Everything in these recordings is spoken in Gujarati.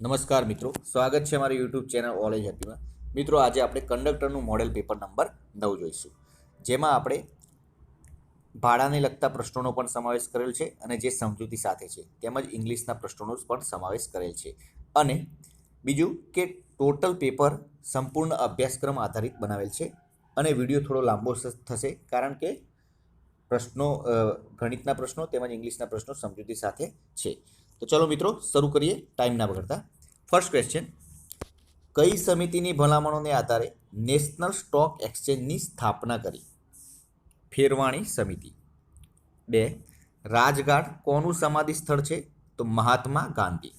નમસ્કાર મિત્રો. સ્વાગત છે મારી યુટ્યુબ ચેનલ ઓલેજ હેપીમાં મિત્રો, આજે આપણે કંડક્ટરનું મોડેલ પેપર નંબર નવ જોઈશું. જેમાં આપણે ભાડાને લગતા પ્રશ્નોનો પણ સમાવેશ કરેલ છે અને જે સમજૂતી સાથે છે. તેમજ ઇંગ્લિશના પ્રશ્નોનો પણ સમાવેશ કરેલ છે. અને બીજું કે ટોટલ પેપર સંપૂર્ણ અભ્યાસક્રમ આધારિત બનાવેલ છે અને વીડિયો થોડો લાંબો થશે કારણ કે પ્રશ્નો ગણિતના પ્રશ્નો તેમજ ઇંગ્લિશના પ્રશ્નો સમજૂતી સાથે છે. તો ચલો મિત્રો, શરૂ કરીએ ટાઈમ ના બગડતા. ફર્સ્ટ ક્વેશ્ચન કઈ સમિતિની ભલામણોને આધારે નેશનલ સ્ટોક એક્સચેન્જની સ્થાપના કરી? ફેરવાણી સમિતિ. બે રાજઘાટ કોનું સમાધિ સ્થળ છે? તો મહાત્મા ગાંધી.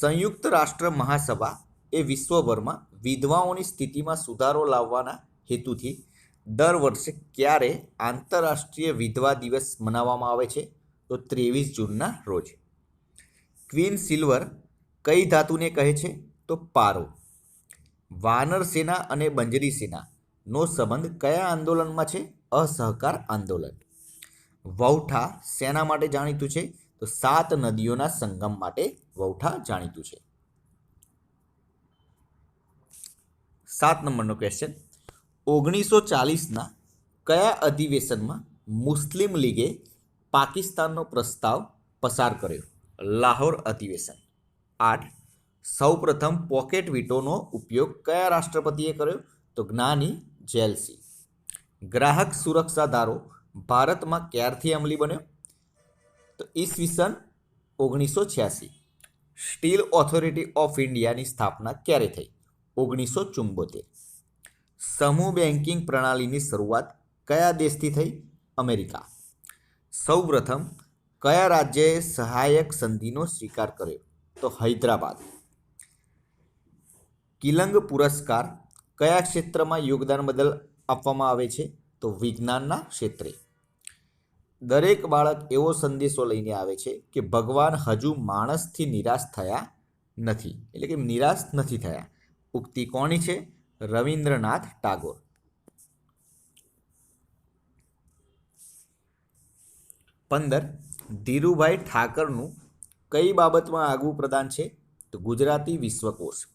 સંયુક્ત રાષ્ટ્ર મહાસભા એ વિશ્વભરમાં વિધવાઓની સ્થિતિમાં સુધારો લાવવાના હેતુથી દર વર્ષે ક્યારે આંતરરાષ્ટ્રીય વિધવા દિવસ મનાવવામાં આવે છે? તો ત્રેવીસ જૂનના રોજ. ક્વીન સિલ્વર કઈ ધાતુને કહે છે? તો પારો. વાનર સેના અને બંજરી સેનાનો સંબંધ કયા આંદોલનમાં છે? અસહકાર આંદોલન. વૌઠા સેના માટે જાણીતું છે, તો સાત નદીઓના સંગમ માટે વૌઠા જાણીતું છે. સાત નંબરનો ક્વેશ્ચન ઓગણીસો ચાલીસના કયા અધિવેશનમાં મુસ્લિમ લીગે પાકિસ્તાનનો પ્રસ્તાવ પસાર કર્યો? લાહોર અધિવેશન. આઠ, સૌપ્રથમ પોકેટ વીટોનો ઉપયોગ કયા રાષ્ટ્રપતિએ કર્યો? તો જ્ઞાની જેલસી. ગ્રાહક સુરક્ષા ધારો ભારતમાં ક્યારથી અમલી બન્યો? તો ઈસવીસન ઓગણીસો છ્યાસી. સ્ટીલ ઓથોરિટી ઓફ ઇન્ડિયાની સ્થાપના ક્યારે થઈ? ઓગણીસો ચુંબોતેર. સમૂહ બેન્કિંગ પ્રણાલીની શરૂઆત કયા દેશથી થઈ? અમેરિકા. સૌપ્રથમ કયા રાજ્યએ સહાયક સંધિનો સ્વીકાર કર્યો? તો હૈદરાબાદ. કિલંગ પુરસ્કાર કયા ક્ષેત્રમાં યોગદાન બદલ આપવામાં આવે છે? તો વિજ્ઞાનના ક્ષેત્રે. દરેક બાળક એવો સંદેશો લઈને આવે છે કે ભગવાન હજુ માણસથી નિરાશ થયા નથી. એટલે કે નિરાશ નથી થયા. ઉક્તિ કોની છે? રવિન્દ્રનાથ ટાગોર. પંદર ધીરુભાઈ ઠાકરનું કઈ બાબતમાં આગવું પ્રદાન છે? તો ગુજરાતી વિશ્વકોશ.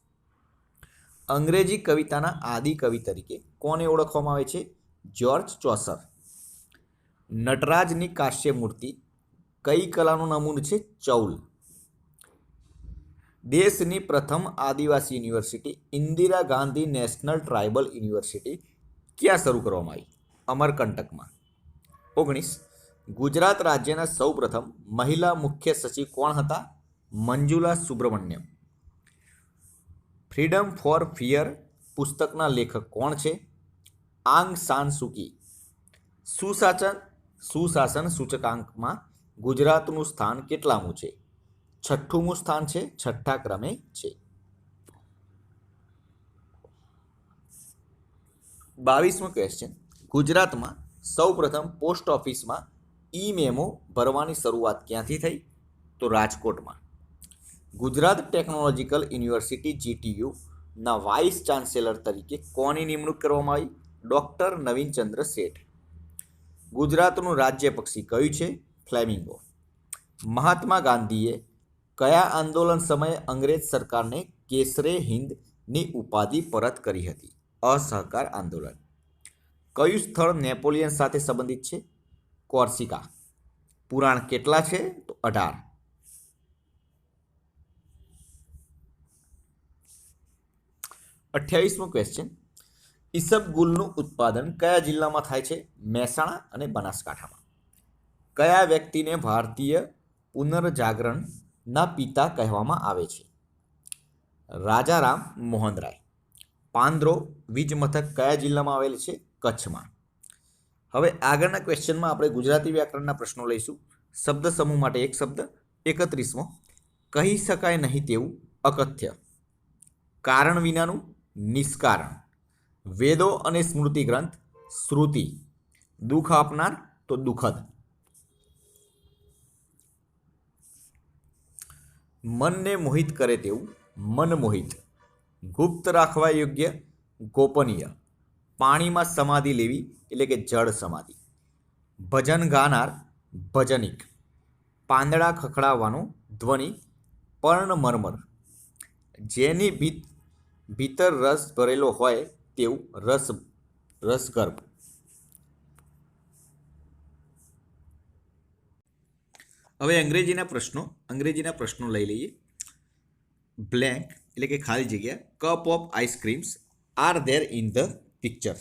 અંગ્રેજી કવિતાના આદિ કવિ તરીકે કોને ઓળખવામાં આવે છે? જ્યોર્જ ચોસર. નટરાજની કાશ્ય મૂર્તિ કઈ કલાનું નમૂનું છે? ચૌલ. દેશની પ્રથમ આદિવાસી university Indira Gandhi national tribal university ક્યાં શરૂ કરવામાં આવી? અમરકંટકમાં. ઓગણીસ ગુજરાત રાજ્યના સૌપ્રથમ મહિલા મુખ્ય સચિવ કોણ હતા? Manjula Subrahmanyam. Freedom for fear પુસ્તકના લેખક કોણ છે? Aung San Suu Kyi. સુશાસન સુશાસન સૂચકાંકમાં ગુજરાતનું સ્થાન કેટલામું છે? છઠ્ઠુંમું સ્થાન છે, છઠ્ઠા ક્રમે છે. બાવીસમો ક્વેશ્ચન ગુજરાતમાં સૌપ્રથમ પોસ્ટ ઓફિસમાં ઈ મેમો ભરવાની શરૂઆત ક્યાંથી થઈ? તો રાજકોટમાં. ગુજરાત ટેકનોલોજીકલ યુનિવર્સિટી જીટીયુના વાઇસ ચાન્સેલર તરીકે કોની નિમણૂક કરવામાં આવી? ડૉક્ટર નવીનચંદ્ર શેઠ. ગુજરાતનું રાજ્ય પક્ષી કયું છે? ફ્લેમિંગો. મહાત્મા ગાંધીએ કયા આંદોલન સમયે અંગ્રેજ સરકારને કેસરે હિન્દની ઉપાધિ પરત કરી હતી? અસહકાર આંદોલન. કયું સ્થળ નેપોલિયન સાથે સંબંધિત છે? કોર્સિકા. પુરાણ કેટલા છે? તો અઢાર. અઠ્યાવીસમો ક્વેશ્ચન ઈસબગુલનું ઉત્પાદન કયા જિલ્લામાં થાય છે? મહેસાણા અને બનાસકાંઠામાં. કયા વ્યક્તિને ભારતીય પુનર્જાગરણના પિતા કહેવામાં આવે છે? રાજારામ મોહનરાય. પાંદ્રો વીજ મથક કયા જિલ્લામાં આવેલ છે? કચ્છમાં. હવે આગળના ક્વેશ્ચનમાં આપણે ગુજરાતી વ્યાકરણના પ્રશ્નો લઈશું. શબ્દ સમૂહ માટે એક શબ્દ, એકત્રીસમો. કહી શકાય નહીં તેવું અકથ્ય. કારણ વિનાનું નિષ્કારણ. વેદો અને સ્મૃતિ ગ્રંથ, શ્રુતિ. દુઃખ આપનાર તો દુઃખદ. મનને મોહિત કરે તેવું મનમોહિત. ગુપ્ત રાખવા યોગ્ય, ગોપનીય. પાણીમાં સમાધિ લેવી એટલે કે જળ સમાધિ. ભજન ગાનાર ભજનિક. પાંદડા ખખડાવવાનો ધ્વનિ પર્ણમરમર જેની ભીત ભીતર રસ ભરેલો હોય તેવું રસ, રસગર્ભ. હવે અંગ્રેજીના પ્રશ્નો અંગ્રેજીના પ્રશ્નો લઈ લઈએ. બ્લેન્ક એટલે કે ખાલી જગ્યા, cup of ice creams are there in the picture.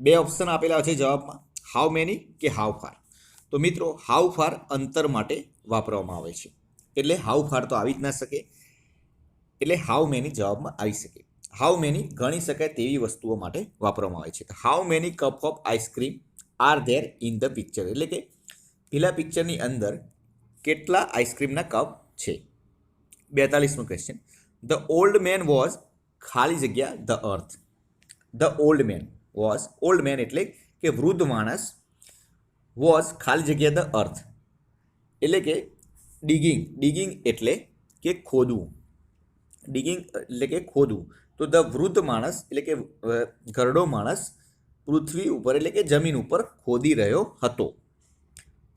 બે ઓપ્શન આપેલા છે જવાબમાં. હાઉ મેની કે હાઉ ફાર તો મિત્રો હાઉ ફાર અંતર માટે વાપરવામાં આવે છે. એટલે હાઉ ફાર તો આવી જ ના શકે. એટલે હાઉ મેની જવાબમાં આવી શકે. હાઉ મેની ગણી શકાય તેવી વસ્તુઓ માટે વાપરવામાં આવે છે. How many cup of ice cream are there in the picture એટલે કે પેલા પિક્ચરની અંદર કેટલા આઈસ્ક્રીમના કપ છે? બેતાલીસમો question the old man was ખાલી જગ્યા the earth the old man was old man એટલે કે વૃદ્ધ માણસ વોઝ ખાલી જગ્યા ધ અર્થ એટલે કે ડિગિંગ ડિગિંગ એટલે કે ખોદવું. ડિગિંગ એટલે કે ખોદવું. તો ધ વૃદ્ધ માણસ એટલે કે ઘરડો માણસ પૃથ્વી ઉપર એટલે કે જમીન ઉપર ખોદી રહ્યો હતો.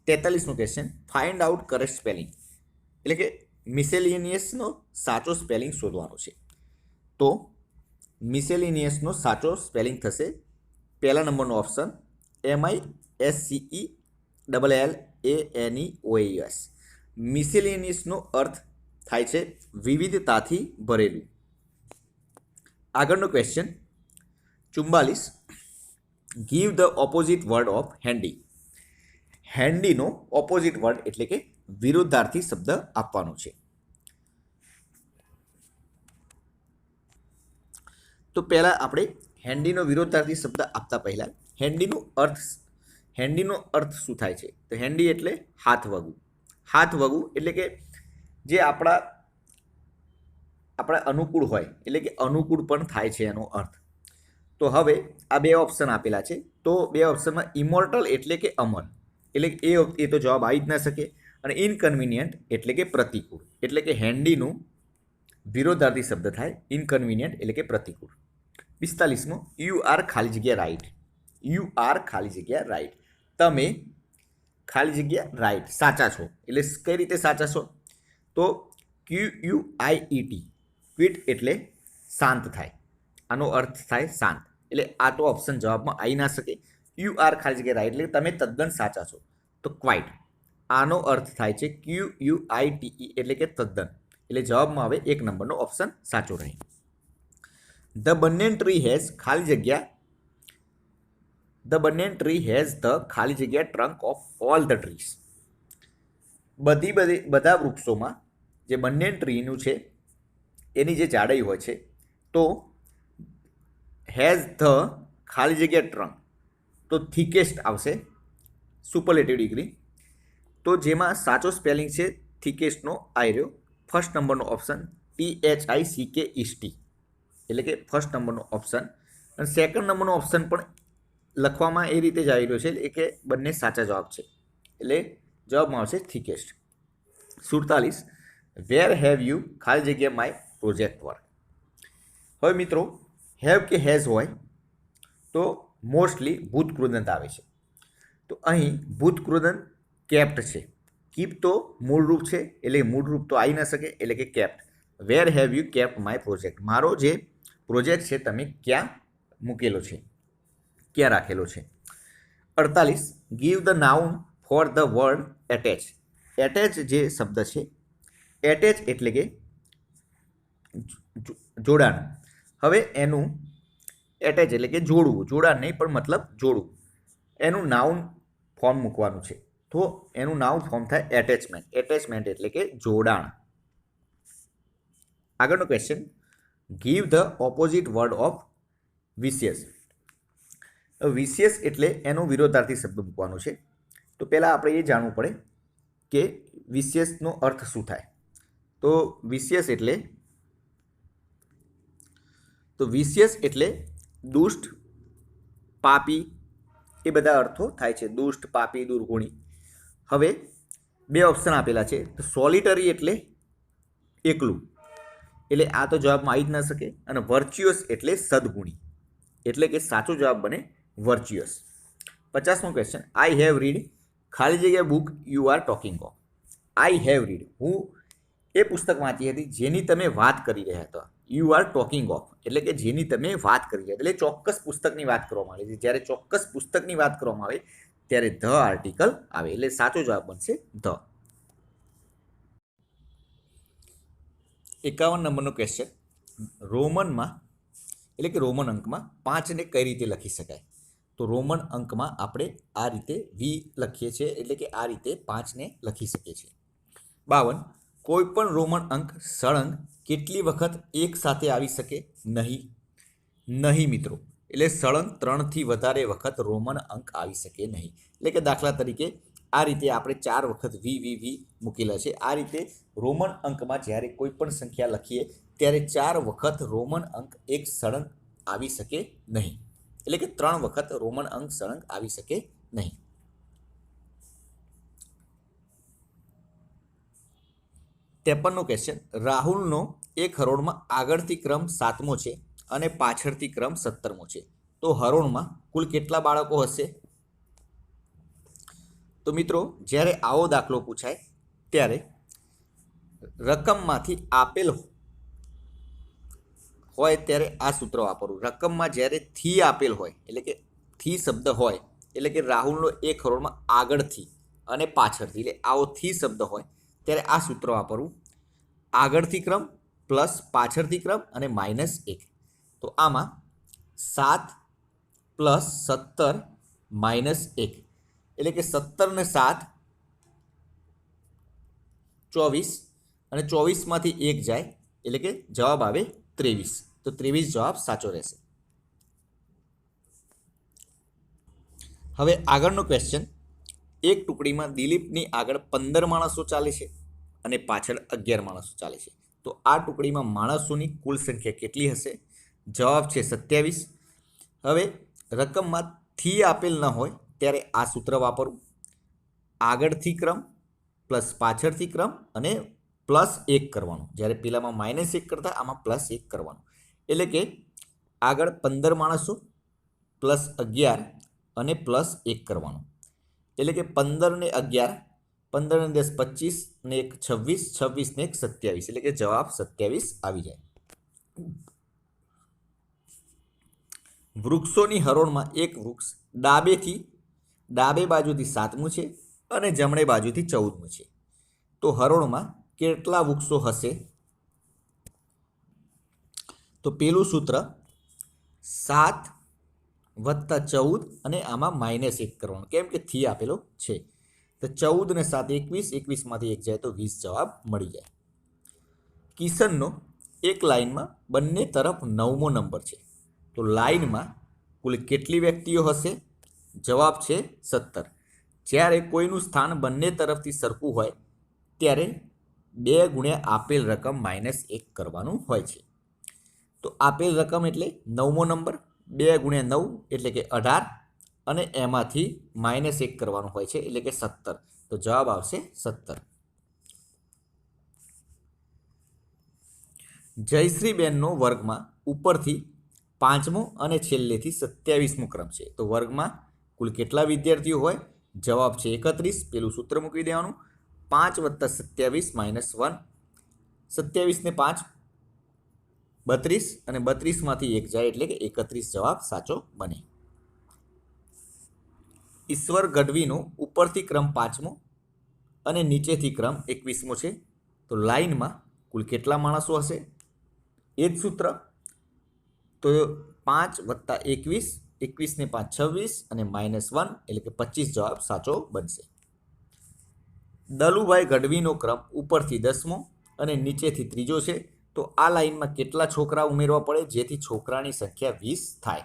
તેતાલીસમો question find out correct spelling એટલે કે મિસેલિનિયસનો સાચો સ્પેલિંગ શોધવાનો છે. તો મિસેલિનિયસનો સાચો સ્પેલિંગ થશે. પહેલા નંબરનો option, M I S C E double L A N E O S મિસેલિનિયસનો અર્થ થાય છે વિવિધતાથી ભરેલું. આગળનો question ચુમ્બાલીસ give the opposite word of handy હેન્ડીનો opposite word એટલે કે વિરુદ્ધાર્થી શબ્દ આપવાનો છે. તો પહેલાં આપણે હેન્ડીનો વિરોધાર્થી શબ્દ આપતા પહેલાં હેન્ડીનો અર્થ હેન્ડીનો અર્થ શું થાય છે? તો હેન્ડી એટલે હાથ વગું. હાથ વગું એટલે કે જે આપણા આપણા અનુકૂળ હોય, એટલે કે અનુકૂળ પણ થાય છે એનો અર્થ. તો હવે આ બે ઓપ્શન આપેલા છે. તો બે ઓપ્શનમાં ઇમોર્ટલ એટલે કે અમર એટલે એ એ તો જવાબ આવી જ ના શકે. અને ઇનકન્વિનિયન્ટ એટલે કે પ્રતિકૂળ. એટલે કે હેન્ડીનું વિરોધાર્થી શબ્દ થાય ઇનકન્વિનિયન્ટ એટલે કે પ્રતિકૂળ. પિસ્તાલીસમો. યુ આર ખાલી જગ્યા રાઈટ યુ આર ખાલી જગ્યા રાઈટ તમે ખાલી જગ્યા રાઈટ સાચા છો. એટલે કઈ રીતે સાચા છો? તો Q U I E T quit એટલે શાંત થાય. આનો અર્થ થાય શાંત. એટલે આ તો ઓપ્શન જવાબમાં આવી ના શકે. યુ આર ખાલી જગ્યા રાઈટ એટલે તમે તદ્દન સાચા છો. તો ક્વાઇટ આનો અર્થ થાય છે Q U I T E એટલે કે તદ્દન. એટલે જવાબમાં આવે એક નંબરનો ઓપ્શન સાચો રહે. ધ બન્નેન ટ્રી હેઝ ખાલી જગ્યા. The banyan tree has the ખાલી જગ્યા trunk of all the trees બધી બધી, બધા વૃક્ષોમાં જે બંને ટ્રીનું છે, એની જે જાડાઈ હોય છે, તો હેઝ ધ ખાલી જગ્યા ટ્રંક તો થિકેસ્ટ આવશે સુપરલેટિવ ડિગ્રી તો જેમાં સાચો સ્પેલિંગ છે થિકેસ્ટનો આયર્યો. ફર્સ્ટ નંબરનો option T H I C K T એટલે કે ફર્સ્ટ નંબરનો ઓપ્શન અને સેકન્ડ નંબરનો ઓપ્શન પણ લખવામાં એ રીતે જ આવી રહ્યો છે એટલે કે બંને સાચા જવાબ છે. એટલે જવાબમાં આવશે થિકેસ્ટ સુડતાલીસ. વેર હેવ યુ ખાલી જગ્યા માય પ્રોજેક્ટ વર્ક હવે મિત્રો હેવ કે હેઝ હોય તો મોસ્ટલી ભૂતકૃદંત આવે છે. તો અહીં ભૂતકૃદંત કેપ્ટ છે. કીપ તો મૂળરૂપ છે, એટલે મૂળરૂપ તો આવી ન શકે, એટલે કે kept where have you kept my project મારો જે પ્રોજેક્ટ છે તમે ક્યાં મૂકેલો છે? ક્યાં રાખેલો છે? અડતાલીસ give the noun for the word attach attach જે શબ્દ છે એટેચ એટલે કે જોડાણ. હવે એનું એટેચ એટલે કે જોડવું. જોડાણ નહીં, પણ મતલબ જોડવું. એનું નાઉન ફોર્મ મૂકવાનું છે. તો એનું નાઉન ફોર્મ થાય એટેચમેન્ટ એટેચમેન્ટ એટલે કે જોડાણ. આગળનો question give the opposite word of vicious vicious એટલે એનો વિરોધાર્થી શબ્દ મૂકવાનો છે. તો પહેલાં આપણે એ જાણવું પડે કે વિશિયસનો અર્થ શું થાય. તો વિશિયસ એટલે તો વિશિયસ એટલે દુષ્ટ, પાપી, એ બધા અર્થો થાય છે. દુષ્ટ, પાપી, દુર્ગુણી. હવે બે ઓપ્શન આપેલા છે. તો સોલિટરી એટલે એકલું. એટલે આ તો જવાબમાં આવી જ ન શકે. અને વર્ચ્યુઅસ એટલે સદગુણી. એટલે કે સાચો જવાબ બને વર્ચ્યુઅસ પચાસમો ક્વેશ્ચન આઈ હેવ રીડ ખાલી જગ્યા book you are talking of I have read હું એ પુસ્તક વાંચી હતી જેની તમે વાત કરી રહ્યા હતા. યુ આર ટોકિંગ ઓફ એટલે કે જેની તમે વાત કરી રહ્યા એટલે ચોક્કસ પુસ્તકની વાત કરવામાં આવે છે જ્યારે ચોક્કસ પુસ્તકની વાત કરવામાં આવે, ત્યારે ધ આર્ટિકલ આવે. એટલે સાચો જવાબ બનશે ધ. એકાવન નંબરનો ક્વેશ્ચન રોમનમાં, એટલે કે રોમન અંકમાં પાંચને કઈ રીતે લખી શકાય? તો રોમન અંકમાં આપણે આ રીતે વી લખીએ છીએ, એટલે કે આ રીતે પાંચને લખી શકીએ છીએ. બાવન, કોઈપણ રોમન અંક સળંગ કેટલી વખત એક સાથે આવી શકે? નહીં. નહીં મિત્રો. એટલે સળંગ ત્રણથી વધારે વખત રોમન અંક આવી શકે નહીં. એટલે કે દાખલા તરીકે આ રીતે આપણે ચાર વખત વી વી વી મૂકેલા છે. આ રીતે રોમન અંકમાં જ્યારે કોઈ પણ સંખ્યા લખીએ, ત્યારે ચાર વખત રોમન અંક એક સળંગ આવી શકે નહીં. એટલે કે ત્રણ વખત રોમન અંક સળંગ આવી શકે નહીં. ત્રેપનનો ક્વેશ્ચન રાહુલનો એક હરોળમાં આગળથી ક્રમ સાતમો છે અને પાછળથી ક્રમ સત્તરમો છે. તો હરોળમાં કુલ કેટલા બાળકો હશે? તો મિત્રો, જ્યારે આવો દાખલો પૂછાય, ત્યારે રકમમાંથી આપેલ હોય ત્યારે આ સૂત્ર વાપરવું. રકમમાં જ્યારે થી આપેલ હોય, એટલે કે થી શબ્દ હોય, એટલે કે રાહુલનો એક કરોડમાં આગળથી અને પાછળથી, એટલે આવો થી શબ્દ હોય, ત્યારે આ સૂત્ર વાપરવું. આગળથી ક્રમ, પ્લસ પાછળથી ક્રમ અને માઇનસ એક. તો આમાં સાત પ્લસ સત્તર માઇનસ એક. એટલે કે સત્તર ને સાત, ચોવીસ અને ચોવીસમાંથી એક જાય એટલે કે જવાબ આવે ત્રેવીસ. તો ત્રેવીસ જવાબ સાચો રહેશે. હવે આગળનો ક્વેશ્ચન એક ટુકડીમાં દિલીપની આગળ પંદર માણસો ચાલે છે અને પાછળ અગિયાર માણસો ચાલે છે. તો આ ટુકડીમાં માણસોની કુલ સંખ્યા કેટલી હશે? જવાબ છે સત્યાવીસ. હવે રકમમાં થી આપેલ ન હોય ત્યારે આ સૂત્ર વાપરવું આગળથી ક્રમ, પ્લસ પાછળથી ક્રમ અને પ્લસ એક કરવાનું. જ્યારે પેલામાં માઇનસ એક કરતા આમાં પ્લસ એક કરવાનું. એટલે કે આગળ પંદર માણસો, પ્લસ અગિયાર અને પ્લસ એક કરવાનું. એટલે કે પંદર ને અગિયાર, પંદર ને દસ પચીસ ને એક છવ્વીસ છવ્વીસ ને એક સત્યાવીસ. એટલે કે જવાબ સત્યાવીસ આવી જાય. વૃક્ષોની હરોળમાં એક વૃક્ષ ડાબેથી ડાબે બાજુથી સાતમું છે અને જમણે બાજુથી ચૌદમું છે. તો હરોળમાં કેટલા વૃક્ષો હશે? તો પેલું સૂત્ર સાત વત્તા ચૌદ અને આમાં માઇનસ એક કરવાનું. કેમ કે થી આપેલો છે. તો ચૌદ ને સાત એકવીસ, એકવીસમાંથી એક જાય તો વીસ જવાબ મળી જાય. કિશનનો એક લાઇનમાં બંને તરફ નવમો નંબર છે. તો લાઇનમાં કુલ કેટલી વ્યક્તિઓ હશે? જવાબ છે સત્તર. જ્યારે કોઈનું સ્થાન બંને તરફથી સરખું હોય, ત્યારે બે ગુણ્યા આપેલ રકમ માઇનસ એક કરવાનું હોય છે. તો આપેલ રકમ એટલે નવમો નંબર, બે ગુણ્યા નવ એટલે કે અઢાર, અને એમાંથી માઇનસ એક કરવાનું હોય છે એટલે કે સત્તર. તો જવાબ આવશે સત્તર. જયશ્રીબેનનો વર્ગમાં ઉપરથી પાંચમો અને છેલ્લેથી સત્યાવીસમો ક્રમ છે. તો વર્ગમાં કુલ કેટલા વિદ્યાર્થીઓ હોય? જવાબ છે એકત્રીસ. પેલું સૂત્ર મૂકી દેવાનું. પાંચ વત્તા સત્યાવીસ માઇનસ વન. સત્યાવીસને પાંચ. બત્રીસ. અને બત્રીસમાંથી એક જાય એટલે કે એકત્રીસ જવાબ સાચો બને. ઈશ્વર ગઢવીનો ઉપરથી ક્રમ પાંચમો અને નીચેથી ક્રમ એકવીસમો છે. તો લાઇનમાં કુલ કેટલા માણસો હશે? એ જ સૂત્ર. તો પાંચ વત્તા એકવીસ એકવીસને પાંચ છવ્વીસ અને માઇનસ વન એટલે કે પચીસ જવાબ સાચો બનશે. દલુભાઈ ગઢવીનો ક્રમ ઉપરથી દસમો અને નીચેથી ત્રીજો છે. તો આ લાઇનમાં કેટલા છોકરા ઉમેરવા પડે? જેથી છોકરાની સંખ્યા વીસ થાય.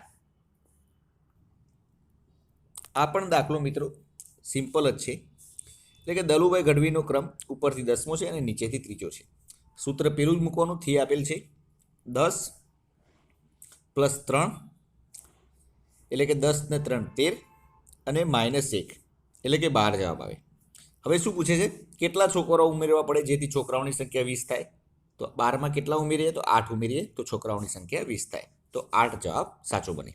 આ પણ દાખલો મિત્રો સિમ્પલ જ છે. એટલે કે દલુભાઈ ગઢવીનો ક્રમ ઉપરથી દસમો છે અને નીચેથી ત્રીજો છે. સૂત્ર પેલું જ મૂકવાનું, થી આપેલ છે. દસ પ્લસ ત્રણ એટલે કે દસ ને ત્રણ તેર અને માઇનસ એક, એટલે કે બાર જવાબ આવે. હવે શું પૂછે છે? કેટલા છોકરાઓ ઉમેરવા પડે જેથી છોકરાઓની સંખ્યા વીસ થાય? તો બારમાં કેટલા ઉમેરીએ? તો આઠ ઉમેરીએ, તો છોકરાઓની સંખ્યા વીસ થાય. તો આઠ જવાબ સાચો બને.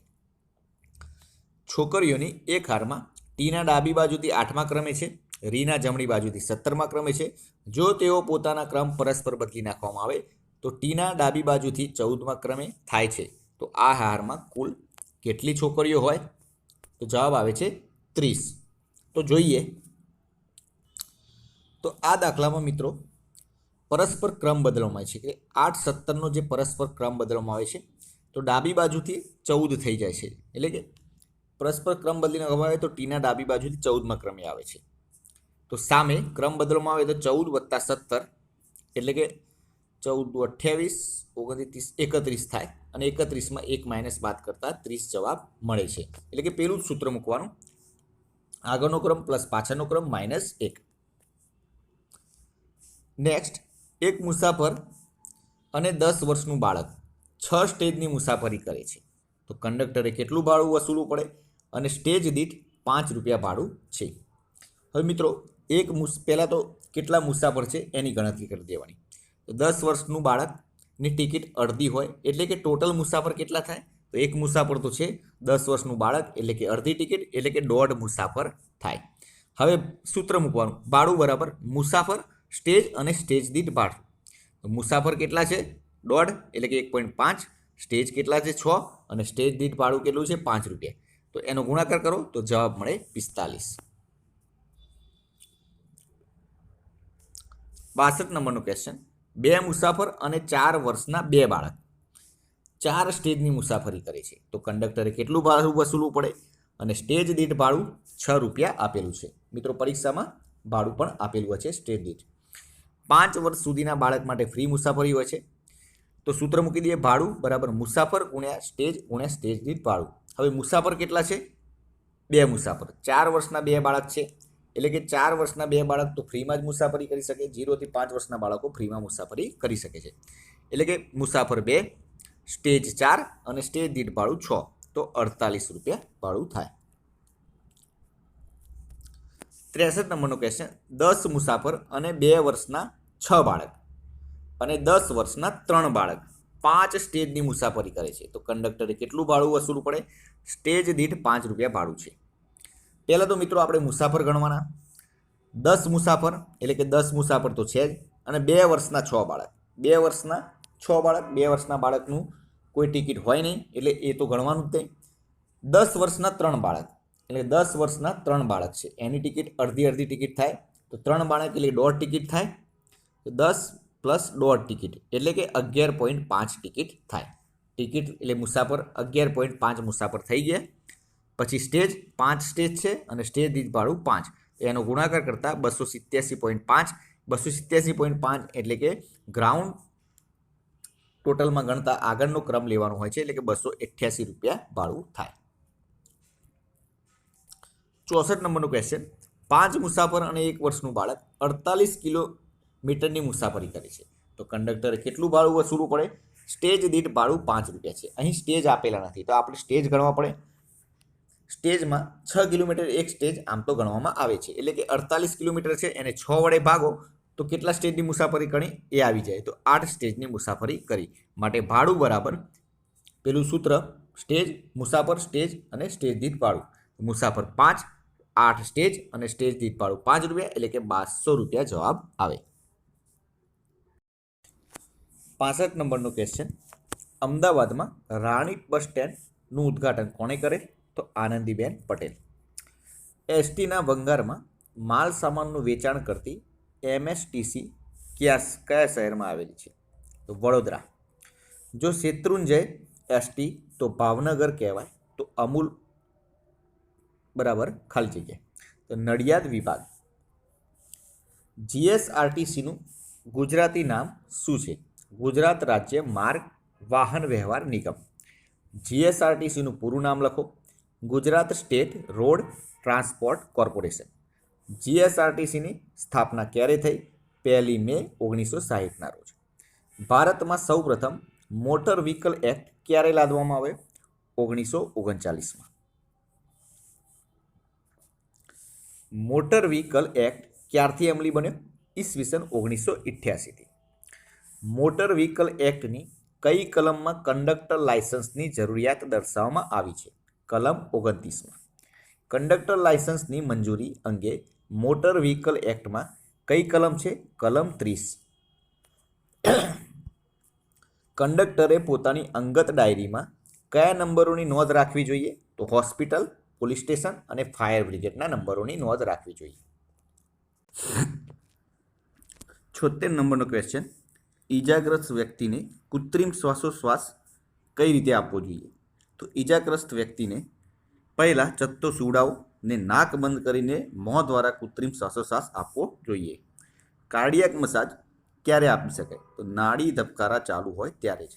છોકરીઓની એક હારમાં ટીના ડાબી બાજુથી આઠમા ક્રમે છે, રીના જમણી બાજુથી સત્તરમા ક્રમે છે. જો તેઓ પોતાના ક્રમ પરસ્પર બદલી નાખવામાં આવે, તો ટીના ડાબી બાજુથી ચૌદમા ક્રમે થાય છે. તો આ હારમાં કુલ કેટલી છોકરીઓ હોય? તો જવાબ આવે છે ત્રીસ. તો જોઈએ. તો આ દાખલામાં મિત્રો પરસ્પર ક્રમ બદલવામાં આવે છે. કે આઠ સત્તરનો જે પરસ્પર ક્રમ બદલવામાં આવે છે, તો ડાબી બાજુથી ચૌદ થઈ જાય છે. એટલે કે પરસ્પર ક્રમ બદલીને આવે તો ટીના ડાબી બાજુથી ચૌદમાં ક્રમે આવે છે. તો સામે ક્રમ બદલવામાં આવે તો ચૌદ વત્તા સત્તર, એટલે કે ચૌદ અઠ્યાવીસ, ઓગણત્રીસ, એકત્રીસ થાય. અને એકત્રીસમાં એક માઇનસ બાદ કરતાં ત્રીસ જવાબ મળે છે. એટલે કે પેલું જ સૂત્ર મૂકવાનું. આગળનો ક્રમ પ્લસ પાછળનો ક્રમ માઇનસ એક. નેક્સ્ટ એક મુસાફર અને દસ વર્ષનું બાળક છ સ્ટેજની મુસાફરી કરે છે. તો કંડક્ટરે કેટલું ભાડું વસૂલવું પડે? અને સ્ટેજ દીઠ પાંચ રૂપિયા ભાડું છે. હવે મિત્રો, એક મુસ, પહેલાં તો કેટલા મુસાફર છે એની ગણતરી કરી દેવાની. દસ વર્ષનું બાળકની ટિકિટ અડધી હોય, એટલે કે ટોટલ મુસાફર કેટલા થાય? તો એક મુસાફર તો છે દસ વર્ષનું બાળક, એટલે કે અડધી ટિકિટ, એટલે કે દોઢ મુસાફર થાય. હવે સૂત્ર મૂકવાનું. ભાડું બરાબર, મુસાફર, સ્ટેજ અને સ્ટેજ દીઠ ભાડું. તો મુસાફર કેટલા છે? દોઢ, એટલે કે એક પોઈન્ટ પાંચ. સ્ટેજ કેટલા છે? છ. અને સ્ટેજ દીઠ ભાડું કેટલું છે? પાંચ રૂપિયા. તો એનો ગુણાકાર કરો, તો જવાબ મળે પિસ્તાલીસ. બાસઠ નંબરનો ક્વેશ્ચન બે મુસાફર અને ચાર વર્ષના બે બાળક. ચાર સ્ટેજની મુસાફરી કરે છે. તો કંડક્ટરે કેટલું ભાડું વસૂલવું પડે? અને સ્ટેજ દીઠ ભાડું છ રૂપિયા આપેલું છે. મિત્રો, પરીક્ષામાં ભાડું પણ આપેલું હોય છે સ્ટેજ દીઠ. પાંચ વર્ષ સુધીના બાળક માટે ફ્રી મુસાફરી હોય છે. તો સૂત્ર મૂકી દઈએ, ભાડું બરાબર મુસાફર ગુણ્યા સ્ટેજ ગુણ્યા સ્ટેજ દીઠ ભાડું. હવે મુસાફર કેટલા છે? બે મુસાફર. ચાર વર્ષના બે બાળક છે. એટલે કે ચાર વર્ષના બે બાળક તો ફ્રીમાં જ મુસાફરી કરી શકે જીરોથી પાંચ વર્ષના બાળકો ફ્રીમાં મુસાફરી કરી શકે છે. એટલે કે મુસાફર બે, સ્ટેજ ચાર અને સ્ટેજ દીઠ ભાડું છ, તો અડતાલીસ રૂપિયા ભાડું થાય. ત્રેસઠ નંબરનો ક્વેશ્ચન દસ મુસાફર અને બે વર્ષના છ બાળક અને દસ વર્ષના ત્રણ બાળક, પાંચ સ્ટેજની મુસાફરી કરે છે. તો કંડક્ટરે કેટલું ભાડું વસૂલવું પડે? સ્ટેજ દીઠ પાંચ રૂપિયા ભાડું છે. પહેલાં તો મિત્રો આપણે મુસાફર ગણવાના. દસ મુસાફર, એટલે કે દસ મુસાફર તો છે જ. અને બે વર્ષના છ બાળક. બે વર્ષના છ બાળક, બે વર્ષના બાળકનું કોઈ ટિકિટ હોય નહીં, એટલે એ તો ગણવાનું જ નહીં દસ વર્ષના ત્રણ બાળક, એટલે દસ વર્ષના ત્રણ બાળક છે. એની ટિકિટ અડધી અડધી ટિકિટ થાય. તો ત્રણ બાળક, એટલે દોઢ ટિકિટ થાય. તો દસ પ્લસ દોઢ ટિકિટ, એટલે કે અગિયાર પોઈન્ટ પાંચ ટિકિટ થાય. ટિકિટ, એટલે મુસાફર અગિયાર પોઈન્ટ પાંચ મુસાફર થઈ ગયા. પછી સ્ટેજ પાંચ સ્ટેજ છે અને સ્ટેજ દીઠ ભાડું પાંચ. એનો ગુણાકાર કરતાં બસો સિત્યાસી પોઈન્ટ પાંચ. બસો સિત્યાસી પોઈન્ટ પાંચ એટલે કે ગ્રાઉન્ડ ટોટલમાં ગણતા આગળનો ક્રમ લેવાનો હોય છે એટલે કે બસો અઠ્યાસી રૂપિયા ભાડું થાય. ચોસઠ નંબરનું ક્વેશ્ચન પાંચ મુસાફર અને એક વર્ષનું બાળક અડતાલીસ કિલોમીટરની મુસાફરી કરે છે. તો કંડક્ટરે કેટલું ભાડું વસૂલવું પડે? સ્ટેજ દીઠ ભાડું પાંચ રૂપિયા છે. અહીં સ્ટેજ આપેલા નથી. તો આપણે સ્ટેજ ગણવા પડે? સ્ટેજમાં છ કિલોમીટર એક સ્ટેજ આમ તો ગણવામાં આવે છે. એટલે કે અડતાલીસ કિલોમીટર છે, એને છ વડે ભાગો, તો કેટલા સ્ટેજની મુસાફરી કરી? એ આવી જાય. તો આઠ સ્ટેજની મુસાફરી કરી. માટે ભાડું બરાબર, પેલું સૂત્ર, સ્ટેજ, મુસાફર, સ્ટેજ અને સ્ટેજ દીઠ ભાડું. મુસાફર પાંચ, આઠ સ્ટેજ અને સ્ટેજ દીઠ ભાડું પાંચ રૂપિયા, એટલે કે બારસો રૂપિયા જવાબ આવે. પાસઠ નંબરનો ક્વેશ્ચન અમદાવાદમાં રાણી બસ સ્ટેન્ડનું ઉદ્ઘાટન કોણે કરે? તો આનંદીબેન પટેલ. એસટીના વંગારમાં માલ સામાનનું વેચાણ કરતી એમએસટીસી કયા કયા શહેરમાં આવેલી છે? તો વડોદરા. જો શેત્રુંજય એસટી તો ભાવનગર કહેવાય, તો અમૂલ બરાબર ખાલી જગ્યા. તો નડિયાદ વિભાગ. જીએસઆરટીસીનું ગુજરાતી નામ શું છે? ગુજરાત રાજ્ય માર્ગ વાહન વ્યવહાર નિગમ. જીએસઆરટીસીનું પૂરું નામ લખો. Gujarat state road transport corporation. જીએસઆરટીસીની સ્થાપના ક્યારે થઈ? પહેલી મે ઓગણીસો સાહીઠના રોજ. ભારતમાં સૌપ્રથમ મોટર વ્હીકલ એક્ટ ક્યારે લાદવામાં આવ્યો ઓગણીસો ઓગણચાલીસમાં. મોટર વ્હીકલ એક્ટ ક્યારથી અમલી બન્યો? ઈસવીસન ઓગણીસો ઇઠ્યાસીથી. મોટર વ્હીકલ એક્ટની કઈ કલમમાં કંડક્ટર લાયસન્સની જરૂરિયાત દર્શાવવામાં આવી છે? કલમ ઓગણત્રીસમાં. કંડક્ટર લાયસન્સની મંજૂરી અંગે મોટર વ્હીકલ એક્ટમાં કઈ કલમ છે? કલમ ત્રીસ. કંડક્ટરે પોતાની અંગત ડાયરીમાં કયા નંબરોની નોંધ રાખવી જોઈએ? તો હોસ્પિટલ, પોલીસ સ્ટેશન અને ફાયર બ્રિગેડના નંબરોની નોંધ રાખવી જોઈએ. છોતેર નંબરનો ક્વેશ્ચન ઈજાગ્રસ્ત વ્યક્તિને કૃત્રિમ શ્વાસોશ્વાસ કઈ રીતે આપવો જોઈએ? તો ઈજાગ્રસ્ત વ્યક્તિને પહેલાં ચત્તો સુડાવો ને નાક બંધ કરીને મોં દ્વારા કૃત્રિમ શ્વાસોશ્વાસ આપવો જોઈએ. કાર્ડિયાક મસાજ ક્યારે આપી શકાય? તો નાડી ધબકારા ચાલુ હોય ત્યારે જ.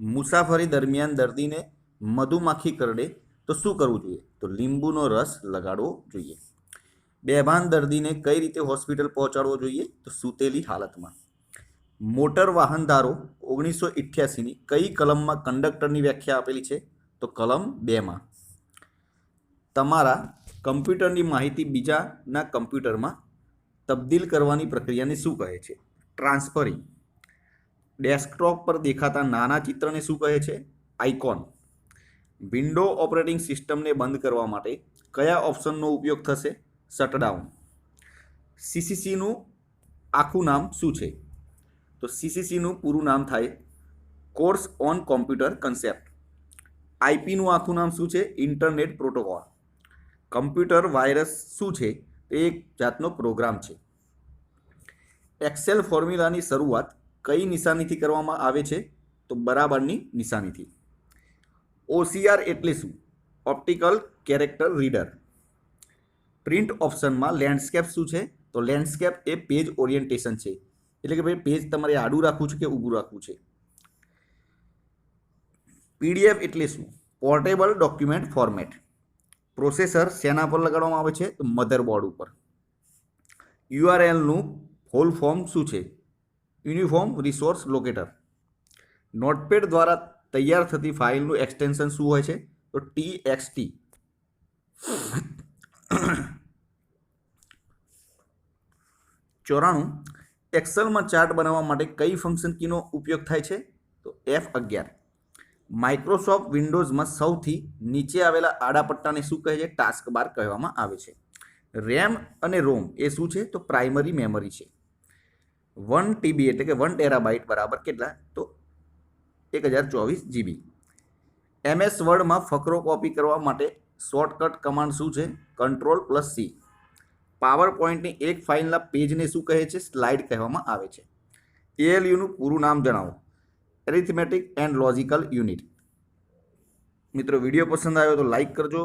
મુસાફરી દરમિયાન દર્દીને મધુમાખી કરડે તો શું કરવું જોઈએ? તો લીંબુનો રસ લગાડવો જોઈએ. બેભાન દર્દીને કઈ રીતે હોસ્પિટલ પહોંચાડવો જોઈએ? તો સૂતેલી હાલતમાં. મોટર વાહનધારો ઓગણીસો ઇઠ્યાસીની કઈ કલમમાં કંડક્ટરની વ્યાખ્યા આપેલી છે? તો કલમ બેમાં. તમારા કમ્પ્યુટરની માહિતી બીજાના કમ્પ્યુટરમાં તબદીલ કરવાની પ્રક્રિયાને શું કહે છે? ટ્રાન્સફરિંગ. ડેસ્કટોપ પર દેખાતા નાના ચિત્રને શું કહે છે? આઇકોન. વિન્ડો ઓપરેટિંગ સિસ્ટમને બંધ કરવા માટે કયા ઓપ્શનનો ઉપયોગ થશે? શટડાઉન. સીસીસીનું આખું નામ શું છે? તો સીસીસીનું પૂરું નામ થાય કોર્સ ઓન કોમ્પ્યુટર કન્સેપ્ટ. આઈપીનું આખું નામ શું છે? Internet protocol. કમ્પ્યુટર વાયરસ શું છે? તે એક જાતનો પ્રોગ્રામ છે. એક્સેલ ફોર્મ્યુલાની શરૂઆત કઈ નિશાનીથી કરવામાં આવે છે? તો બરાબરની નિશાનીથી. ઓસીઆર એટલે શું? Optical character reader. પ્રિન્ટ ઓપ્શનમાં લેન્ડસ્કેપ શું છે? તો લેન્ડસ્કેપ એ પેજ ઓરિએન્ટેશન છે. એટલે કે ભાઈ પેજ તમારે આડું રાખવું છે કે ઊભું રાખવું છે? પીડીએફ એટલે શું? પોર્ટેબલ ડોક્યુમેન્ટ ફોર્મેટ પ્રોસેસર શેના પર લગાડવામાં આવે છે? તો મધરબોર્ડ ઉપર. યુઆરએલનું ફોલ ફોર્મ શું છે? યુનિફોર્મ રિસોર્સ લોકેટર નોટપેડ દ્વારા તૈયાર થતી ફાઇલનું એક્સટેન્શન શું હોય છે? તો ટી એક્સ ટી ચોરાણું એક્સેલમાં ચાર્ટ બનાવવા માટે કઈ ફંક્શન કીનો ઉપયોગ થાય છે? તો એફ અગિયાર. માઇક્રોસોફ્ટ વિન્ડોઝમાં સૌથી નીચે આવેલા આડા પટ્ટાને શું કહે છે? ટાસ્ક બાર કહેવામાં આવે છે. રેમ અને રોમ એ શું છે? તો પ્રાઇમરી મેમરી છે. વન ટીબી એટલે કે વન ટેરાબાઇટ બરાબર કેટલા? તો એક હજાર ચોવીસ જીબી એમએસ વર્ડમાં ફકરો કોપી કરવા માટે શોર્ટકટ કમાન્ડ શું છે? કંટ્રોલ પ્લસ સી પાવર પોઈન્ટની એક ફાઇલના પેજને શું કહે છે? સ્લાઇડ કહેવામાં આવે છે. એએલયુનું પૂરું નામ જણાવો. એરિથમેટિક એન્ડ લોજિકલ યુનિટ મિત્રો, વીડિયો પસંદ આવ્યો તો લાઇક કરજો.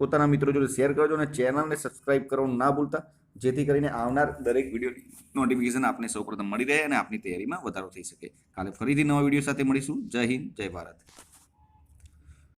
પોતાના મિત્રો જોડે શેર કરજો અને ચેનલને સબસ્ક્રાઇબ કરવાનું ના ભૂલતા. જેથી કરીને આવનાર દરેક વિડીયોની નોટિફિકેશન આપને સૌપ્રથમ મળી રહે અને આપની તૈયારીમાં વધારો થઈ શકે. કાલે ફરીથી નવા વીડિયો સાથે મળીશું. જય હિન્દ, જય ભારત.